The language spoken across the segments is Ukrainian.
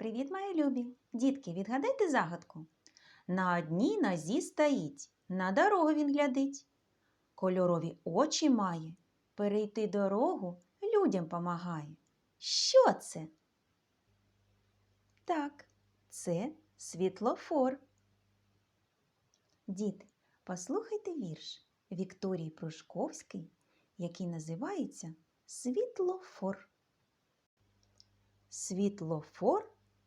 Привіт, мої любі! Дітки, відгадайте загадку. На одній нозі стоїть, на дорогу він глядить. Кольорові очі має, перейти дорогу людям помагає. Що це? Так, це світлофор. Діти, послухайте вірш Вікторії Прушковської, який називається Світлофор. Світлофор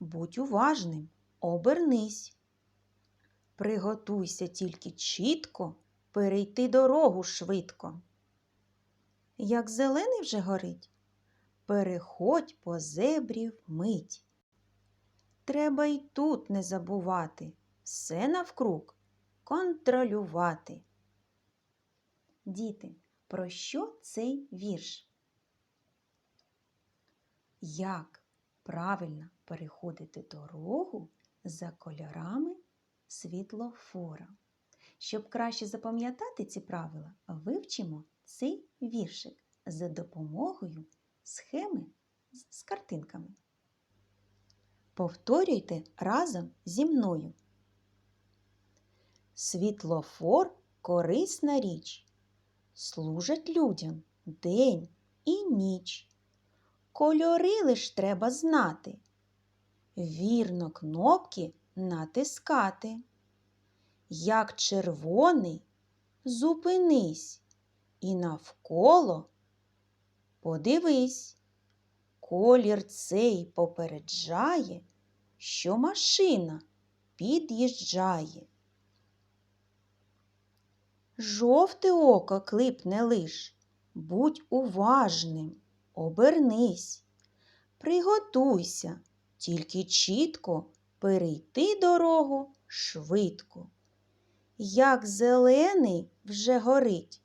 будь уважним, обернись. Приготуйся тільки чітко перейти дорогу швидко. Як зелений вже горить, переходь по зебрі вмить. Треба й тут не забувати все навкруг контролювати. Діти, про що цей вірш? Як правильно переходити дорогу за кольорами світлофора? Щоб краще запам'ятати ці правила, вивчимо цей віршик за допомогою схеми з картинками. Повторюйте разом зі мною. Світлофор корисна річ. Служать людям день і ніч. Кольори лиш треба знати. Вірно кнопки натискати. Як червоний, зупинись і навколо подивись. Колір цей попереджає, що машина під'їжджає. Жовте око клипне лиш, будь уважним, обернись, приготуйся, тільки чітко перейти дорогу швидко. Як зелений вже горить,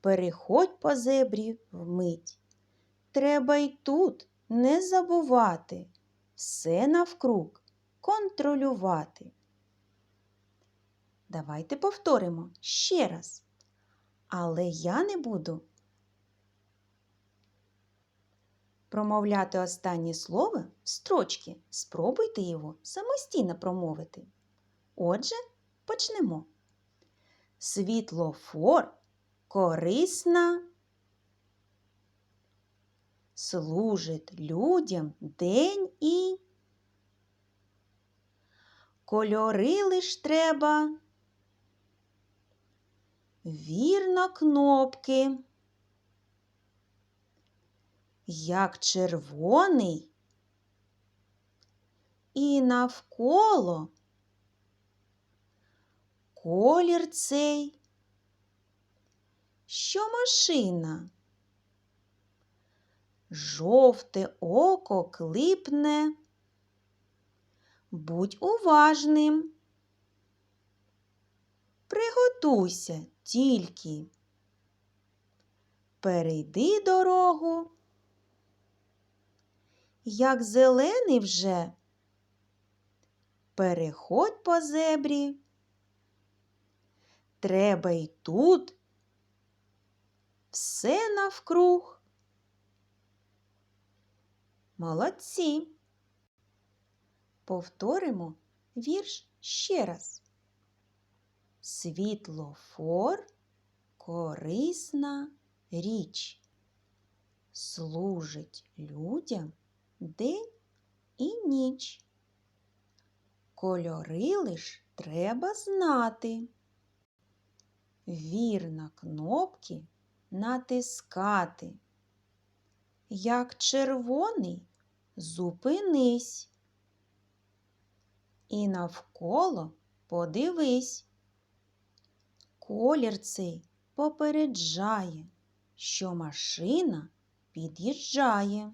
переходь по зебрі вмить. Треба й тут не забувати все навкруг контролювати. Давайте повторимо ще раз. Але я не буду промовляти останнє слово в строчки. Спробуйте його самостійно промовити. Отже, почнемо. Світлофор корисна. Служить людям день і кольори лиш треба. Вірно кнопки. Як червоний і навколо колір цей, що машина, жовте око клипне, будь уважним. Приготуйся тільки. Перейди дорогу. Як зелений вже, переходь по зебрі. Треба й тут все навкруг. Молодці. Повторимо вірш ще раз. Світлофор корисна річ. Служить людям день і ніч. Кольори лиш треба знати. Вірно кнопки натискати. Як червоний зупинись. І навколо подивись. Колір цей попереджає, що машина під'їжджає.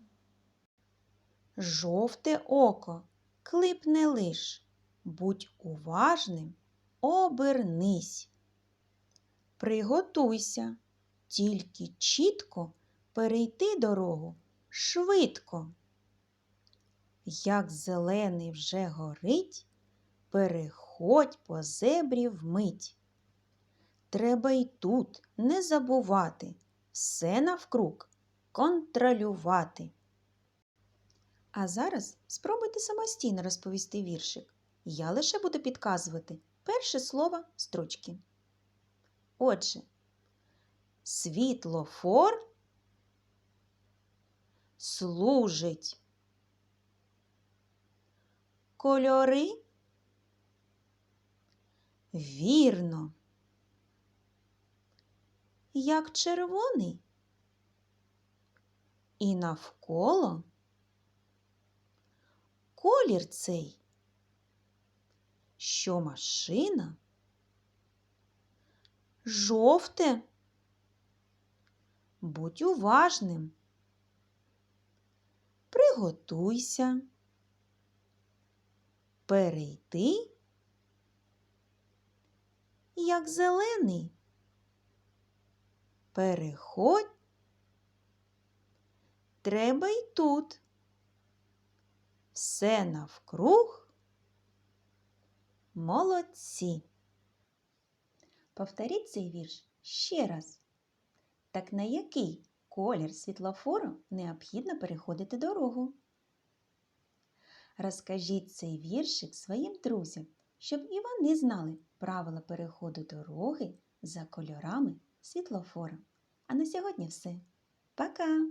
Жовте око клипне лиш, будь уважним, обернись. Приготуйся, тільки чітко перейти дорогу швидко. Як зелений вже горить, переходь по зебрі вмить. Треба й тут не забувати все навкруг контролювати. А зараз спробуйте самостійно розповісти віршик. Я лише буду підказувати перше слово строчки. Отже, світлофор служить. Кольори вірно. Як червоний. І навколо колір цей, що машина жовте. Будь уважним. Приготуйся. Перейти, як зелений. Переходь. Треба й тут. Все навкруг. Молодці. Повторіть цей вірш ще раз. Так на який колір світлофору необхідно переходити дорогу? Розкажіть цей віршик своїм друзям, щоб і вони знали правила переходу дороги за кольорами світлофора. А на сьогодні все. Пока!